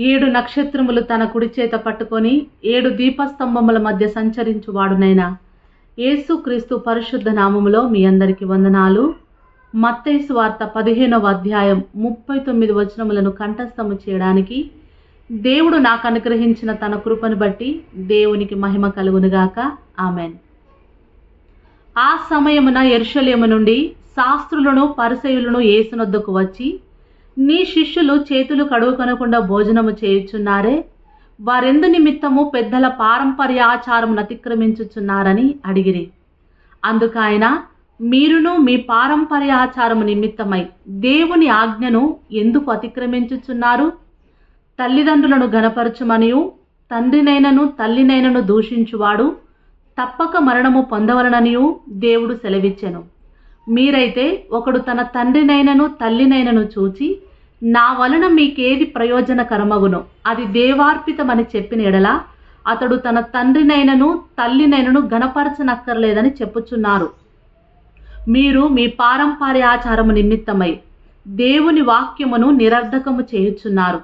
ఏడు నక్షత్రములు తన కుడి చేత పట్టుకొని ఏడు దీపస్తంభముల మధ్య సంచరించువాడునైనా. యేసుక్రీస్తు పరిశుద్ధ నామములో మీ అందరికి వందనాలు. మత్తైసు వార్త పదిహేనవ అధ్యాయం ముప్పై తొమ్మిది వచనములను కంఠస్థము చేయడానికి దేవుడు నాకు అనుగ్రహించిన తన కృపను బట్టి దేవునికి మహిమ కలుగునుగాక. ఆమెన్. ఆ సమయమున ఎర్షలేము నుండి శాస్త్రులను పరిసయులను ఏసునొద్దకు వచ్చి నీ శిష్యులు చేతులు కడుగుకొనకుండా భోజనము చేయుచున్నారే? వారెందు నిమిత్తము పెద్దల పారంపర్య ఆచారమును అతిక్రమించుచున్నారని అడిగిరి. అందుకాయన మీరును మీ పారంపర్య ఆచారము నిమిత్తమై దేవుని ఆజ్ఞను ఎందుకు అతిక్రమించుచున్నారు? తల్లిదండ్రులను గనపరచుమనియు తండ్రినైనను తల్లినైనను దూషించువాడు తప్పక మరణము పొందవలననియు దేవుడు సెలవిచ్చెను. మీరైతే ఒకడు తన తండ్రినైనను తల్లినైనను చూచి నా వలన మీకేది ప్రయోజనకరమగునో? అది దేవార్పితమని చెప్పిన ఎడల అతడు తన తండ్రినైనను తల్లినైనను గణపరచనక్కర్లేదని చెప్పుచున్నారు. మీరు మీ పారంపర్యాచారము నిమిత్తమై దేవుని వాక్యమును నిరర్ధకము చేయుచున్నారు.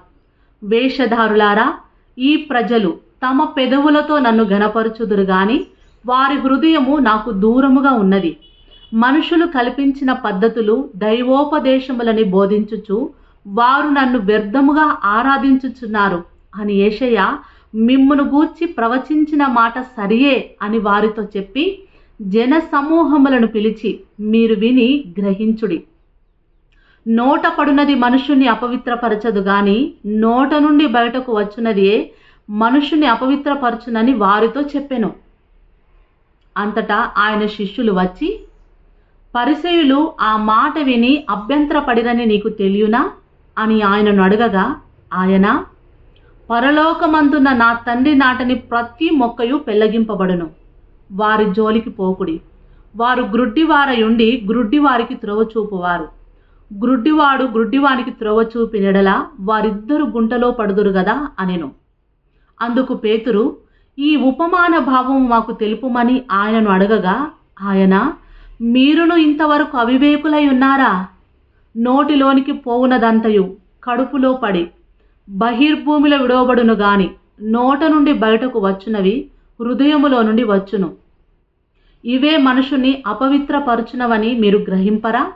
వేషధారులారా ఈ ప్రజలు తమ పెదవులతో నన్ను గనపరుచుదురు గాని వారి హృదయము నాకు దూరముగా ఉన్నది. మనుషులు కల్పించిన పద్ధతులు దైవోపదేశములని బోధించుచు వారు నన్ను వ్యర్థముగా ఆరాధించుచున్నారు అని ఏషయ్య మిమ్మును గూర్చి ప్రవచించిన మాట సరియే అని వారితో చెప్పి జన సమూహములను పిలిచి మీరు విని గ్రహించుడి. నోట పడునది మనుషుని అపవిత్రపరచదు గాని నోట నుండి బయటకు వచ్చునదియే మనుషుని అపవిత్రపరచునని వారితో చెప్పెను. అంతటా ఆయన శిష్యులు వచ్చి పరిసయులు ఆ మాట విని అభ్యంతరపడిరని నీకు తెలియనా? అని ఆయనను అడగగా ఆయన పరలోకమందున్న నా తండ్రి నాటని ప్రతి మొక్కయు పెళ్ళగింపబడును వారి జోలికి పోకుడి. వారు గ్రుడ్డివారయుండి గ్రుడ్డివారికి త్రోవ చూపువారు గ్రుడ్డివాడు గ్రుడ్డివానికి త్రోవ చూపినెడల వారిద్దరు గుంటలో పడుదురు గదా అనెను. అందుకు పేతురు ఈ ఉపమాన భావం మాకు తెలుపుమని ఆయనను అడగగా ఆయన మీరును ఇంతవరకు అవివేకులై ఉన్నారా? నోటిలోనికి పోవునదంతయు. కడుపులో పడి. బహిర్భూమిలో విడవబడును గాని నోట నుండి బయటకు వచ్చునవి హృదయములో నుండి వచ్చును. ఇవే మనుషుని అపవిత్రపరచునవని మీరు గ్రహింపరా?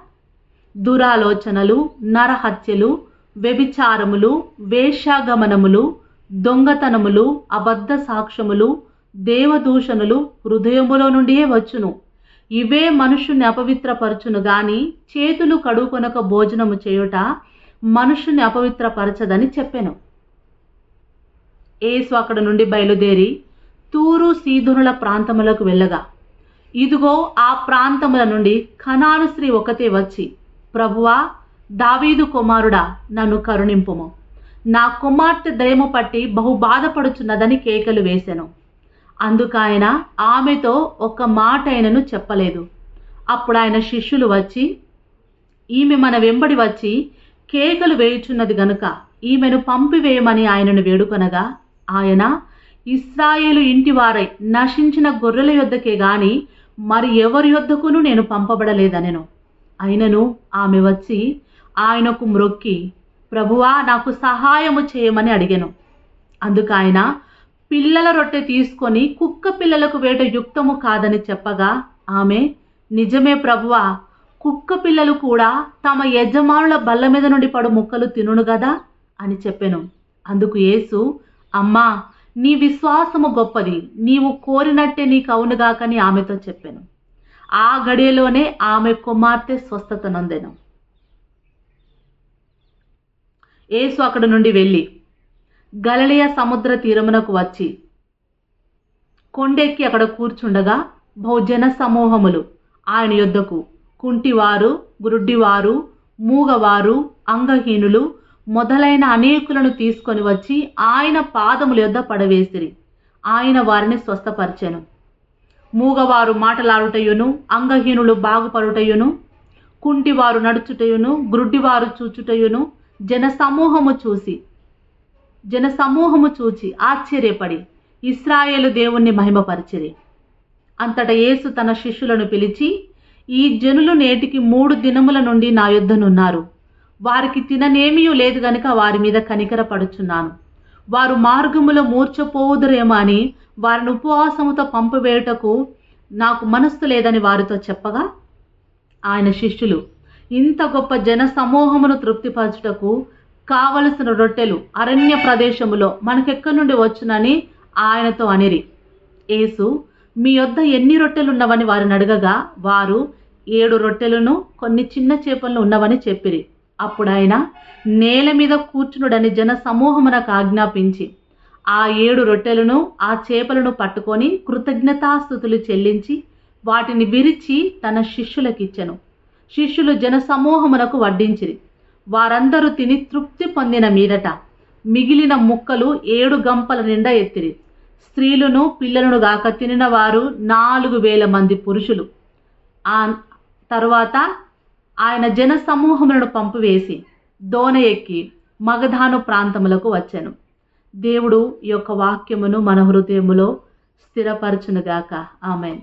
దురాలోచనలు నరహత్యలు వ్యభిచారములు వేశ్యాగమనములు దొంగతనములు అబద్ధ సాక్ష్యములు దేవదూషణులు హృదయములో నుండియే వచ్చును. ఇవే మనుషుని అపవిత్రపరచును గాని చేతులు కడుకొనక భోజనము చేయుట మనుషుని అపవిత్రపరచదని చెప్పెను. ఏసు అక్కడ నుండి బయలుదేరి తూరు సీధునుల ప్రాంతములకు వెళ్ళగా ఇదిగో ఆ ప్రాంతముల నుండి ఖనాను స్త్రీ ఒకతే వచ్చి ప్రభువా దావీదు కుమారుడా నన్ను కరుణింపుము. నా కుమార్తె దయము పట్టి బహు బాధపడుచున్నదని కేకలు వేశాను అందుకాయన ఆమెతో ఒక మాట ఆయనను చెప్పలేదు. అప్పుడు ఆయన శిష్యులు వచ్చి ఈమె మన వెంబడి వచ్చి కేకలు వేయుచున్నది గనుక ఈమెను పంపివేయమని ఆయనను వేడుకొనగా ఆయన ఇస్రాయేలు ఇంటివారై నశించిన గొర్రెల యొద్దకే గాని మరి ఎవరి యొద్దకును నేను పంపబడలేదనెను. అయినను ఆమె వచ్చి ఆయనకు మ్రొక్కి ప్రభువా నాకు సహాయము చేయమని అడిగాను. అందుకు ఆయన పిల్లల రొట్టె తీసుకొని కుక్క పిల్లలకు వేట యుక్తము కాదని చెప్పగా ఆమె నిజమే ప్రభువా కుక్క పిల్లలు కూడా తమ యజమానుల బల్ల మీద నుండి పడు ముక్కలు తినును గదా? అని చెప్పెను. అందుకు యేసు అమ్మా నీ విశ్వాసము గొప్పది. నీవు కోరినట్టే నీకు అవునుగాకని ఆమెతో చెప్పాను. ఆ గడియలోనే ఆమె కుమార్తె స్వస్థత నొందెను. యేసు అక్కడ నుండి వెళ్ళి గలలియ సముద్ర తీరమునకు వచ్చి కొండెక్కి అక్కడ కూర్చుండగా బహుజన సమూహములు. ఆయన యొద్దకు కుంటివారు గురుడ్డివారు మూగవారు అంగహీనులు మొదలైన అనేకులను తీసుకొని వచ్చి ఆయన పాదముల యొద్ద పడవేసిరి. ఆయన వారిని స్వస్థపరిచెను. మూగవారు మాటలాడుటయును అంగహీనులు బాగుపడుటయును కుంటివారు నడుచుటయును గ్రుడ్డివారు చూచుటయును జన సమూహము చూసి జన సమూహము చూచి ఆశ్చర్యపడి ఇస్రాయేలు దేవుణ్ణి మహిమపరిచిరి. అంతట యేసు తన శిష్యులను పిలిచి ఈ జనులు నేటికి మూడు దినముల నుండి నా యుద్ధనున్నారు. వారికి తిననేమియూ లేదు గనుక వారి మీద కనికర పడుచున్నాను వారు మార్గములో మూర్చపోవుదురేమో అని వారిని ఉపవాసముతో పంపివేయుటకు నాకు మనస్సు లేదని వారితో చెప్పగా ఆయన శిష్యులు ఇంత గొప్ప జన సమూహమును తృప్తిపరచుటకు కావలసిన రొట్టెలు అరణ్య ప్రదేశములో మనకెక్కడి నుండి వచ్చునని ఆయనతో అనిరి. యేసు మీ యొద్ద ఎన్ని రొట్టెలున్నవని వారిని అడగగా వారు ఏడు రొట్టెలను కొన్ని చిన్న చేపలను ఉన్నవని చెప్పిరి. అప్పుడు ఆయన నేల మీద కూర్చునుడని జన సమూహమునకు ఆజ్ఞాపించి ఆ ఏడు రొట్టెలను ఆ చేపలను పట్టుకొని కృతజ్ఞతాస్థుతులు చెల్లించి వాటిని విరిచి తన శిష్యులకిచ్చెను. శిష్యులు జన సమూహమునకు వడ్డించిరి. వారందరూ తిని తృప్తి పొందిన మీదట మిగిలిన ముక్కలు ఏడు గంపల నిండా ఎత్తిరి. స్త్రీలను పిల్లలను గాక తినిన వారు నాలుగు వేల మంది పురుషులు. ఆ తరువాత ఆయన జన సమూహములను పంపివేసి దోన ఎక్కి మగధాను ప్రాంతములకు వచ్చాను. దేవుడు యొక్క వాక్యమును మన హృదయములో స్థిరపరచునుగాక. ఆమెన్.